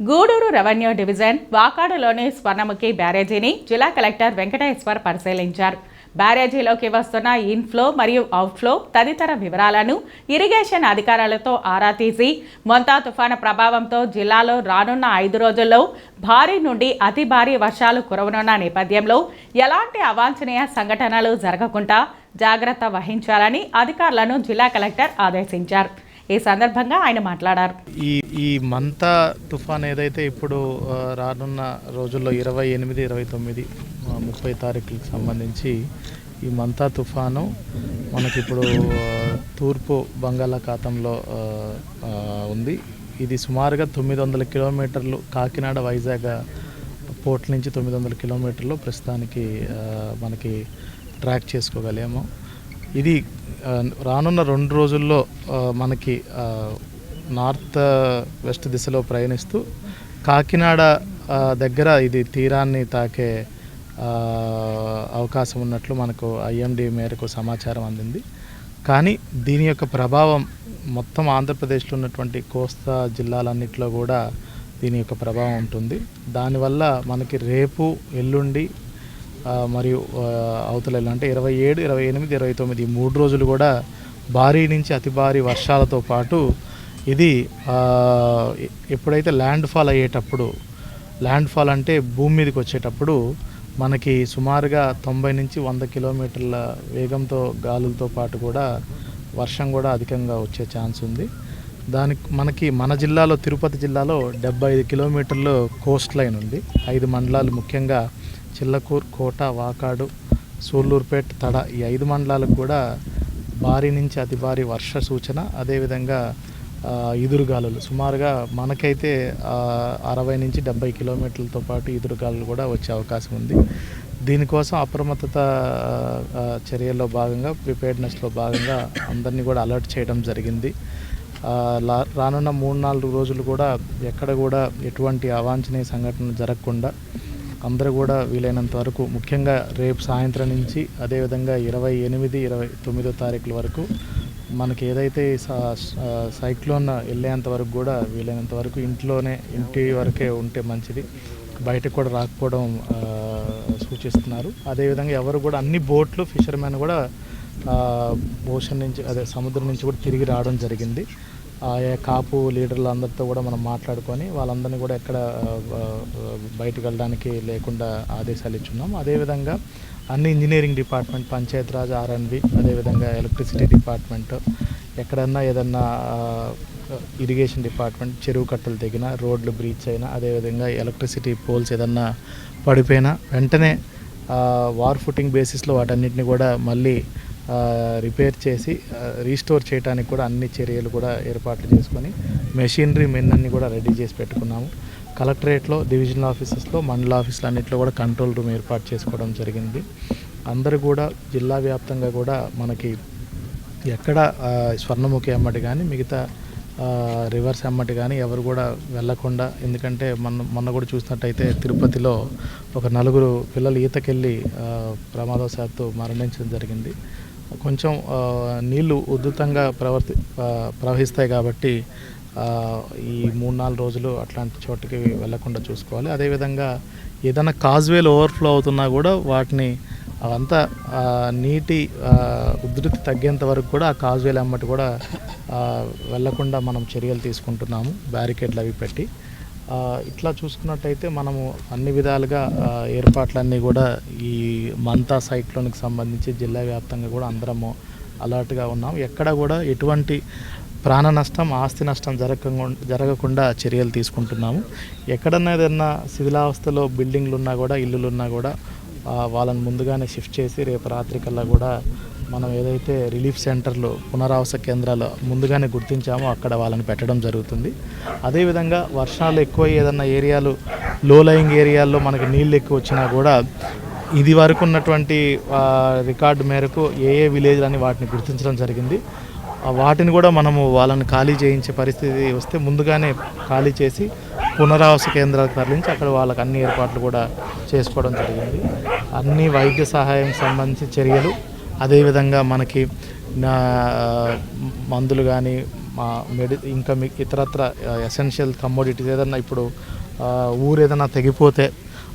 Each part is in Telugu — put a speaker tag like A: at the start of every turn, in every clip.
A: గూడూరు రెవెన్యూ డివిజన్ వాకాడులోని స్వర్ణముఖి బ్యారేజీని జిల్లా కలెక్టర్ వెంకటేశ్వర్ పరిశీలించారు. బ్యారేజీలోకి వస్తున్న ఇన్ఫ్లో మరియు అవుట్ఫ్లో తదితర వివరాలను ఇరిగేషన్ అధికారులతో ఆరా తీసి మొంతా తుఫాను ప్రభావంతో జిల్లాలో రానున్న ఐదు రోజుల్లో భారీ నుండి అతి భారీ వర్షాలు కురవనున్న నేపథ్యంలో ఎలాంటి అవాంఛనీయ సంఘటనలు జరగకుండా జాగ్రత్త వహించాలని అధికారులను జిల్లా కలెక్టర్ ఆదేశించారు. ఈ సందర్భంగా ఆయన మాట్లాడారు.
B: ఈ ఈ మంతా తుఫాన్ ఏదైతే ఇప్పుడు రానున్న రోజుల్లో ఇరవై ఎనిమిది ఇరవై తొమ్మిది ముప్పై తారీఖులకు సంబంధించి ఈ మంతా తుఫాను మనకి ఇప్పుడు తూర్పు బంగాళాఖాతంలో ఉంది. ఇది సుమారుగా తొమ్మిది వందల కిలోమీటర్లు కాకినాడ వైజాగ్ పోర్ట్ నుంచి తొమ్మిది వందల కిలోమీటర్లు ప్రస్తుతానికి మనకి ట్రాక్ చేసుకోగలేము ఇది రానున్న రెండు రోజుల్లో మనకి నార్త్ వెస్ట్ దిశలో ప్రయాణిస్తూ కాకినాడ దగ్గర ఇది తీరాన్ని తాకే అవకాశం ఉన్నట్లు మనకు ఐఎండి మేరకు సమాచారం అందింది. కానీ దీని యొక్క ప్రభావం మొత్తం ఆంధ్రప్రదేశ్లో ఉన్నటువంటి కోస్తా జిల్లాలన్నింటిలో కూడా దీని యొక్క ప్రభావం ఉంటుంది. దానివల్ల మనకి రేపు ఎల్లుండి మరియు అవతల అంటే ఇరవై ఏడు ఇరవై ఎనిమిది ఇరవై తొమ్మిది మూడు రోజులు కూడా భారీ నుంచి అతి భారీ వర్షాలతో పాటు ఇది ఎప్పుడైతే ల్యాండ్ ఫాల్ అయ్యేటప్పుడు ల్యాండ్ ఫాల్ అంటే భూమి మీదకి వచ్చేటప్పుడు మనకి సుమారుగా తొంభై నుంచి వంద కిలోమీటర్ల వేగంతో గాలులతో పాటు కూడా వర్షం కూడా అధికంగా వచ్చే ఛాన్స్ ఉంది. దానికి మనకి మన జిల్లాలో తిరుపతి జిల్లాలో డెబ్బై ఐదు కిలోమీటర్లు కోస్ట్ లైన్ ఉంది. ఐదు మండలాలు ముఖ్యంగా చిల్లకూరు కోట వాకాడు సూళ్ళూరుపేట తడ ఈ ఐదు మండలాలకు కూడా భారీ నుంచి అతి భారీ వర్ష సూచన. అదేవిధంగా ఆ, ఈదురుగాలులు. సుమారుగా మనకైతే అరవై నుంచి డెబ్బై కిలోమీటర్లతో పాటు ఈదురుగాలులు కూడా వచ్చే అవకాశం ఉంది. దీనికోసం అప్రమత్తత చర్యల్లో భాగంగా ప్రిపేర్డ్నెస్లో భాగంగా అందరినీ కూడా అలర్ట్ చేయడం జరిగింది. లా- రానున్న మూడు నాలుగు రోజులు కూడా ఎక్కడ కూడా ఎటువంటి అవాంఛనీయ సంఘటనలు జరగకుండా అందరూ కూడా వీలైనంత వరకు ముఖ్యంగా రేపు సాయంత్రం నుంచి అదేవిధంగా ఇరవై ఎనిమిది ఇరవై తొమ్మిదో తారీఖుల వరకు మనకి ఏదైతే సైక్లోన్ వెళ్ళేంత వరకు కూడా వీలైనంత వరకు ఇంట్లోనే ఇంటి వరకే ఉంటే మంచిది. బయటకు కూడా రాకపోవడం సూచిస్తున్నారు. అదేవిధంగా ఎవరు కూడా అన్ని బోట్లు ఫిషర్మెన్ కూడా ఓషన్ నుంచి అదే సముద్రం నుంచి కూడా తిరిగి రావడం జరిగింది. ఆయా కాపు లీడర్లు అందరితో కూడా మనం మాట్లాడుకొని వాళ్ళందరినీ కూడా ఎక్కడ బయటకు వెళ్ళడానికి లేకుండా ఆదేశాలు ఇచ్చున్నాం. అదేవిధంగా అన్ని ఇంజనీరింగ్ డిపార్ట్మెంట్ పంచాయతీరాజ్ ఆర్ఎన్బి అదేవిధంగా ఎలక్ట్రిసిటీ డిపార్ట్మెంట్ ఎక్కడన్నా ఏదన్నా ఇరిగేషన్ డిపార్ట్మెంట్ చెరువు కట్టలు తెగిన రోడ్లు బ్రీచ్ అయినా అదేవిధంగా ఎలక్ట్రిసిటీ పోల్స్ ఏదన్నా పడిపోయినా వెంటనే వార్ ఫుటింగ్ బేసిస్లో వాటన్నిటిని కూడా మళ్ళీ రిపేర్ చేసి రీస్టోర్ చేయడానికి కూడా అన్ని చర్యలు కూడా ఏర్పాట్లు చేసుకొని మెషినరీ మెన్ అన్ని కూడా రెడీ చేసి పెట్టుకున్నాము. కలెక్టరేట్లో డివిజనల్ ఆఫీసెస్లో మండల ఆఫీసులు అన్నింటిలో కూడా కంట్రోల్ రూమ్ ఏర్పాటు చేసుకోవడం జరిగింది. అందరూ కూడా జిల్లా వ్యాప్తంగా కూడా మనకి ఎక్కడ స్వర్ణముఖి అమ్మటి కానీ మిగతా రివర్స్ అమ్మటి కానీ ఎవరు కూడా వెళ్ళకుండా ఎందుకంటే మొన్న మొన్న కూడా చూసినట్టయితే తిరుపతిలో ఒక నలుగురు పిల్లలు ఈతకెళ్ళి ప్రమాదవశాత్తు మరణించడం జరిగింది. కొంచెం నీళ్ళు ఉధృతంగా ప్రవర్తి ప్రవహిస్తాయి కాబట్టి ఈ మూడు నాలుగు రోజులు అట్లాంటి చోటుకి వెళ్ళకుండా చూసుకోవాలి. అదేవిధంగా ఏదైనా కాజ్వేలు ఓవర్ఫ్లో అవుతున్నా కూడా వాటిని అవంతా నీటి ఉధృతి తగ్గేంత వరకు కూడా ఆ కాజ్వేలు అమ్మటి కూడా వెళ్ళకుండా మనం చర్యలు తీసుకుంటున్నాము. బ్యారికేడ్లు అవి పెట్టి. ఇట్లా చూసుకున్నట్టయితే మనము అన్ని విధాలుగా ఏర్పాట్లన్నీ కూడా ఈ మంతా సైక్లోన్కి సంబంధించి జిల్లా వ్యాప్తంగా కూడా అందరము అలర్ట్గా ఉన్నాం. ఎక్కడ కూడా ఎటువంటి ప్రాణ నష్టం ఆస్తి నష్టం జరగకుండా జరగకుండా చర్యలు తీసుకుంటున్నాము. ఎక్కడన్నా ఏదన్నా శిథిలావస్థలో బిల్డింగ్లు ఉన్నా కూడా ఇల్లులు ఉన్నా కూడా వాళ్ళని ముందుగానే షిఫ్ట్ చేసి రేపు రాత్రికల్లా కూడా మనం ఏదైతే రిలీఫ్ సెంటర్లు పునరావాస కేంద్రాలు ముందుగానే గుర్తించామో అక్కడ వాళ్ళని పెట్టడం జరుగుతుంది. అదేవిధంగా వర్షాలు ఎక్కువ ఏదన్నా ఏరియాలు లో లయింగ్ ఏరియాల్లో మనకి నీళ్ళు ఎక్కువ వచ్చినా కూడా ఇది వరకు ఉన్నటువంటి రికార్డు మేరకు ఏ ఏ విలేజ్లని వాటిని గుర్తించడం జరిగింది. వాటిని కూడా మనము వాళ్ళని ఖాళీ చేయించే పరిస్థితి వస్తే ముందుగానే ఖాళీ చేసి పునరావాస కేంద్రాలకు తరలించి అక్కడ వాళ్ళకి అన్ని ఏర్పాట్లు కూడా చేసుకోవడం జరిగింది. అన్ని వైద్య సహాయం సంబంధించి చర్యలు అదేవిధంగా మనకి నా మందులు కానీ మా మెడి ఇంకా మీకు ఇతరత్ర ఎసెన్షియల్ కమోడిటీస్ ఏదన్నా ఇప్పుడు ఊరు ఏదైనా తెగిపోతే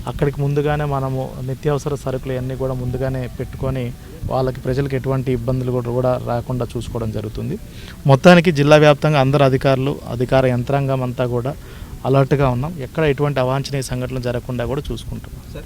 B: అక్కడికి ముందుగానే మనము నిత్యావసర సరుకులు అన్నీ కూడా ముందుగానే పెట్టుకొని వాళ్ళకి ప్రజలకు ఎటువంటి ఇబ్బందులు కూడా కూడా రాకుండా చూసుకోవడం జరుగుతుంది. మొత్తానికి జిల్లా వ్యాప్తంగా అందరు అధికారులు అధికార యంత్రాంగం అంతా కూడా అలర్ట్గా ఉన్నాం. ఎక్కడ ఎటువంటి అవాంఛనీయ సంఘటనలు జరగకుండా కూడా చూసుకుంటున్నాం.